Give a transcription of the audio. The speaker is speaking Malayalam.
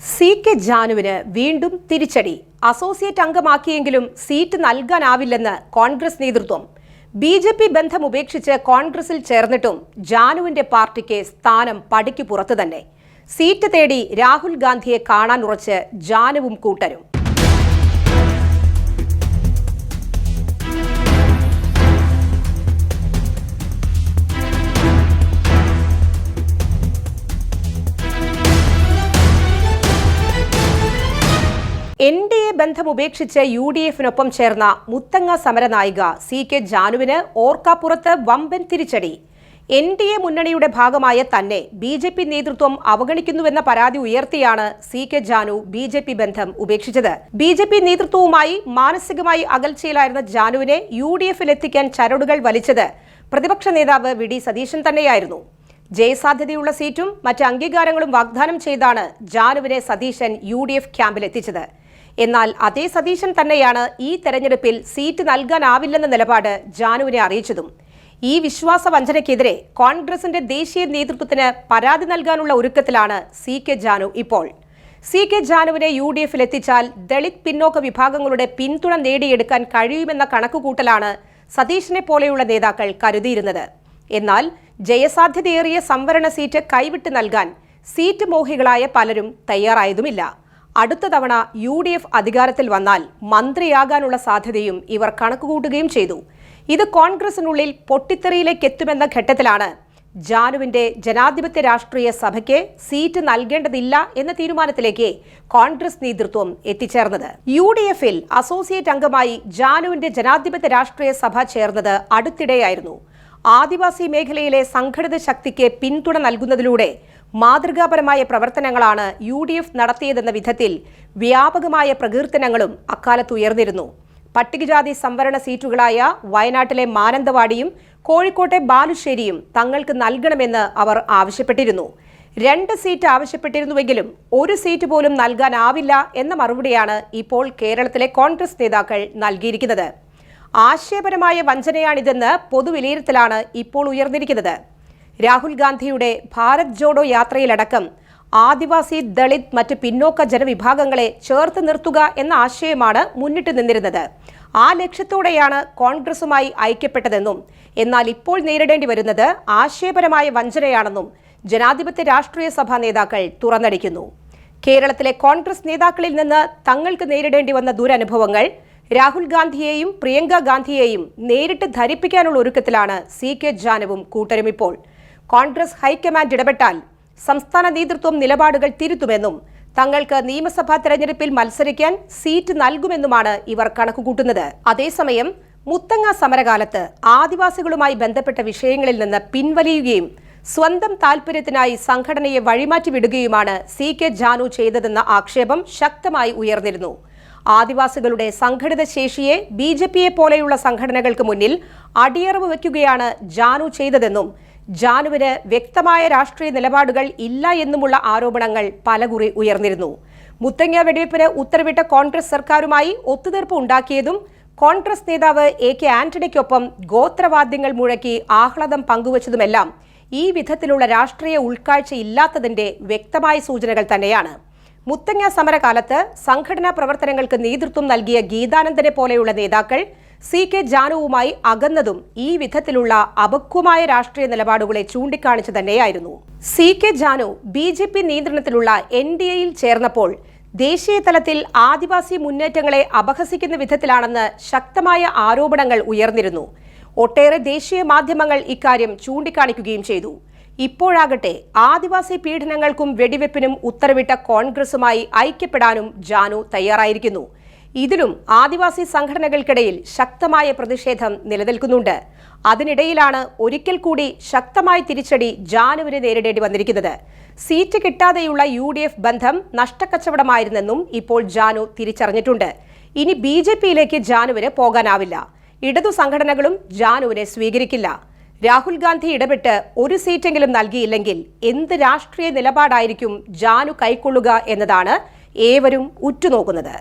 സി കെ ജാനുവിന് വീണ്ടും തിരിച്ചടി. അസോസിയേറ്റ് അംഗമാക്കിയെങ്കിലും സീറ്റ് നൽകാനാവില്ലെന്ന് കോൺഗ്രസ് നേതൃത്വം. ബി ജെ പി ബന്ധം ഉപേക്ഷിച്ച് കോൺഗ്രസിൽ ചേർന്നിട്ടും ജാനുവിന്റെ പാർട്ടിക്ക് സ്ഥാനം പടിക്കു പുറത്തു തന്നെ. സീറ്റ് തേടി രാഹുൽ ഗാന്ധിയെ കാണാൻ ഉറച്ച് ജാനുവും കൂട്ടരും. എൻ ഡി എ ബന്ധം ഉപേക്ഷിച്ച് യു ഡി എഫിനൊപ്പം ചേർന്ന മുത്തങ്ങ സമരനായിക സി കെ ജാനുവിന് ഓർക്കാപ്പുറത്ത് വമ്പൻ തിരിച്ചടി. എൻ ഡി എ മുന്നണിയുടെ ഭാഗമായ തന്നെ ബി ജെ പി നേതൃത്വം അവഗണിക്കുന്നുവെന്ന പരാതി ഉയർത്തിയാണ് C K Janu B J P ബന്ധം ഉപേക്ഷിച്ചത്. ബി ജെ പി നേതൃത്വവുമായി മാനസികമായി അകൽച്ചയിലായിരുന്ന ജാനുവിനെ യു ഡി എഫിലെത്തിക്കാൻ ചരടുകൾ വലിച്ചത് പ്രതിപക്ഷ നേതാവ് വി ഡി സതീശൻ തന്നെയായിരുന്നു. ജയസാധ്യതയുള്ള സീറ്റും മറ്റ് അംഗീകാരങ്ങളും വാഗ്ദാനം ചെയ്താണ് ജാനുവിനെ സതീശൻ യു ഡി എഫ് ക്യാമ്പിലെത്തിച്ചത്. എന്നാൽ അതേ സതീശൻ തന്നെയാണ് ഈ തെരഞ്ഞെടുപ്പിൽ സീറ്റ് നൽകാനാവില്ലെന്ന നിലപാട് ജാനുവിനെ അറിയിച്ചതും. ഈ വിശ്വാസ വഞ്ചനയ്ക്കെതിരെ കോൺഗ്രസിന്റെ ദേശീയ നേതൃത്വത്തിന് പരാതി നൽകാനുള്ള ഒരുക്കത്തിലാണ് സി കെ ജാനു ഇപ്പോൾ. സി കെ ജാനുവിനെ യു ഡി എഫിൽ എത്തിച്ചാൽ ദളിത് പിന്നോക്ക വിഭാഗങ്ങളുടെ പിന്തുണ നേടിയെടുക്കാൻ കഴിയുമെന്ന കണക്കുകൂട്ടലാണ് സതീഷിനെ പോലെയുള്ള നേതാക്കൾ കരുതിയിരുന്നത്. എന്നാൽ ജയസാധ്യതയേറിയ സംവരണ സീറ്റ് കൈവിട്ട് നൽകാൻ സീറ്റ് മോഹികളായ പലരും തയ്യാറായതുമില്ല. അടുത്ത തവണ യു ഡി എഫ് അധികാരത്തിൽ വന്നാൽ മന്ത്രിയാകാനുള്ള സാധ്യതയും ഇവർ കണക്കുകൂട്ടുകയും ചെയ്തു. ഇത് കോൺഗ്രസിനുള്ളിൽ പൊട്ടിത്തെറിയിലേക്ക് എത്തുമെന്ന ഘട്ടത്തിലാണ് ജാനുവിന്റെ ജനാധിപത്യ രാഷ്ട്രീയ സഭയ്ക്ക് സീറ്റ് നൽകേണ്ടതില്ല എന്ന തീരുമാനത്തിലേക്ക് കോൺഗ്രസ് നേതൃത്വം എത്തിച്ചേർന്നത്. യു ഡി എഫിൽ അസോസിയേറ്റ് അംഗമായി ജാനുവിന്റെ ജനാധിപത്യ രാഷ്ട്രീയ സഭ ചേർന്നത് അടുത്തിടെയായിരുന്നു. ആദിവാസി മേഖലയിലെ സംഘടിത ശക്തിക്ക് പിന്തുണ നൽകുന്നതിലൂടെ മാതൃകാപരമായ പ്രവർത്തനങ്ങളാണ് യു ഡി എഫ് നടത്തിയതെന്ന വിധത്തിൽ വ്യാപകമായ പ്രകീർത്തനങ്ങളും അക്കാലത്ത് ഉയർന്നിരുന്നു. പട്ടികജാതി സംവരണ സീറ്റുകളായ വയനാട്ടിലെ മാനന്തവാടിയും കോഴിക്കോട്ടെ ബാലുശ്ശേരിയും തങ്ങൾക്ക് നൽകണമെന്ന് അവർ ആവശ്യപ്പെട്ടിരുന്നു. രണ്ട് സീറ്റ് ആവശ്യപ്പെട്ടിരുന്നുവെങ്കിലും ഒരു സീറ്റ് പോലും നൽകാനാവില്ല എന്ന മറുപടിയാണ് ഇപ്പോൾ കേരളത്തിലെ കോൺഗ്രസ് നേതാക്കൾ നൽകിയിരിക്കുന്നത്. ആശയപരമായ വഞ്ചനയാണിതെന്ന് പൊതുവിലയിരുത്തലാണ് ഇപ്പോൾ ഉയർന്നിരിക്കുന്നത്. രാഹുൽ ഗാന്ധിയുടെ ഭാരത് ജോഡോ യാത്രയിലടക്കം ആദിവാസി ദളിത് മറ്റ് പിന്നോക്ക ജനവിഭാഗങ്ങളെ ചേർത്ത് നിർത്തുക എന്ന ആശയമാണ് മുന്നിട്ട് നിന്നിരുന്നത്. ആ ലക്ഷ്യത്തോടെയാണ് കോൺഗ്രസുമായി ഐക്യപ്പെട്ടതെന്നും എന്നാൽ ഇപ്പോൾ നേരിടേണ്ടി വരുന്നത് ആശയപരമായ വഞ്ചനയാണെന്നും ജനാധിപത്യ രാഷ്ട്രീയ സഭാ നേതാക്കൾ തുറന്നടിക്കുന്നു. കേരളത്തിലെ കോൺഗ്രസ് നേതാക്കളിൽ നിന്ന് തങ്ങൾക്ക് നേരിടേണ്ടി വന്ന ദുരനുഭവങ്ങൾ രാഹുൽ ഗാന്ധിയെയും പ്രിയങ്ക ഗാന്ധിയെയും നേരിട്ട് ധരിപ്പിക്കാനുള്ള ഒരുക്കത്തിലാണ് സി കെ ജാനവും കൂട്ടരും ഇപ്പോൾ. കോൺഗ്രസ് ഹൈക്കമാൻഡ് ഇടപെട്ടാൽ സംസ്ഥാന നേതൃത്വം നിലപാടുകൾ തിരുത്തുമെന്നും തങ്ങൾക്ക് നിയമസഭാ തെരഞ്ഞെടുപ്പിൽ മത്സരിക്കാൻ സീറ്റ് നൽകുമെന്നുമാണ് ഇവർ കണക്കുകൂട്ടുന്നത്. അതേസമയം മുത്തങ്ങ സമരകാലത്ത് ആദിവാസികളുമായി ബന്ധപ്പെട്ട വിഷയങ്ങളിൽ നിന്ന് പിൻവലിയുകയും സ്വന്തം താൽപര്യത്തിനായി സംഘടനയെ വഴിമാറ്റി വിടുകയുമാണ് സി കെ ജാനു ചെയ്തതെന്ന ആക്ഷേപം ശക്തമായി ഉയർന്നിരുന്നു. ആദിവാസികളുടെ സംഘടിത ശേഷിയെ ബി ജെ പിയെ പോലെയുള്ള സംഘടനകൾക്ക് മുന്നിൽ അടിയറവ് വയ്ക്കുകയാണ് ജാനു ചെയ്തതെന്നും ജാനുവിന് വ്യക്തമായ രാഷ്ട്രീയ നിലപാടുകൾ ഇല്ല എന്നുമുള്ള ആരോപണങ്ങൾ പലകുറി ഉയർന്നിരുന്നു. മുത്തങ്ങ വെടിവെപ്പിന് ഉത്തരവിട്ട കോൺഗ്രസ് സർക്കാരുമായി ഒത്തുതീർപ്പ് ഉണ്ടാക്കിയതും കോൺഗ്രസ് നേതാവ് എ കെ ആന്റണിക്കൊപ്പം ഗോത്രവാദ്യങ്ങൾ മുഴക്കി ആഹ്ലാദം പങ്കുവച്ചതുമെല്ലാം ഈ വിധത്തിലുള്ള രാഷ്ട്രീയ ഉൾക്കാഴ്ച ഇല്ലാത്തതിന്റെ വ്യക്തമായ സൂചനകൾ തന്നെയാണ്. മുത്തങ്ങ സമരകാലത്ത് സംഘടനാ പ്രവർത്തനങ്ങൾക്ക് നേതൃത്വം നൽകിയ ഗീതാനന്ദനെ പോലെയുള്ള നേതാക്കൾ സി കെ ജാനുവുമായി അകന്നതും ഈ വിധത്തിലുള്ള അപക്വമായ രാഷ്ട്രീയ നിലപാടുകളെ ചൂണ്ടിക്കാണിച്ചു തന്നെയായിരുന്നു. C K Janu B J P നിയന്ത്രണത്തിലുള്ള എൻ ഡി എയിൽ ചേർന്നപ്പോൾ ദേശീയ തലത്തിൽ ആദിവാസി മുന്നേറ്റങ്ങളെ അപഹസിക്കുന്ന വിധത്തിലാണെന്ന് ശക്തമായ ആരോപണങ്ങൾ ഉയർന്നിരുന്നു. ഒട്ടേറെ ദേശീയ മാധ്യമങ്ങൾ ഇക്കാര്യം ചൂണ്ടിക്കാണിക്കുകയും ചെയ്തു. ഇപ്പോഴാകട്ടെ ആദിവാസി പീഡനങ്ങൾക്കും വെടിവെപ്പിനും ഉത്തരവിട്ട കോൺഗ്രസുമായി ഐക്യപ്പെടാനും ജാനു തയ്യാറായിരിക്കുന്നു. ഇതിലും ആദിവാസി സംഘടനകൾക്കിടയിൽ ശക്തമായ പ്രതിഷേധം നിലനിൽക്കുന്നുണ്ട്. അതിനിടയിലാണ് ഒരിക്കൽ കൂടി ശക്തമായ തിരിച്ചടി ജാനുവിന് നേരിടേണ്ടി വന്നിരിക്കുന്നത്. സീറ്റ് കിട്ടാതെയുള്ള യു ഡി എഫ് ബന്ധം നഷ്ടക്കച്ചവടമായിരുന്നെന്നും ഇപ്പോൾ ജാനു തിരിച്ചറിഞ്ഞിട്ടുണ്ട്. ഇനി ബി ജെ പിയിലേക്ക് ജാനുവിന് പോകാനാവില്ല. ഇടതു സംഘടനകളും ജാനുവിനെ സ്വീകരിക്കില്ല. രാഹുൽ ഗാന്ധി ഇടപെട്ട് ഒരു സീറ്റെങ്കിലും നൽകിയില്ലെങ്കിൽ എന്ത് രാഷ്ട്രീയ നിലപാടായിരിക്കും ജാനു കൈക്കൊള്ളുക എന്നതാണ് ഏവരും ഉറ്റുനോക്കുന്നത്.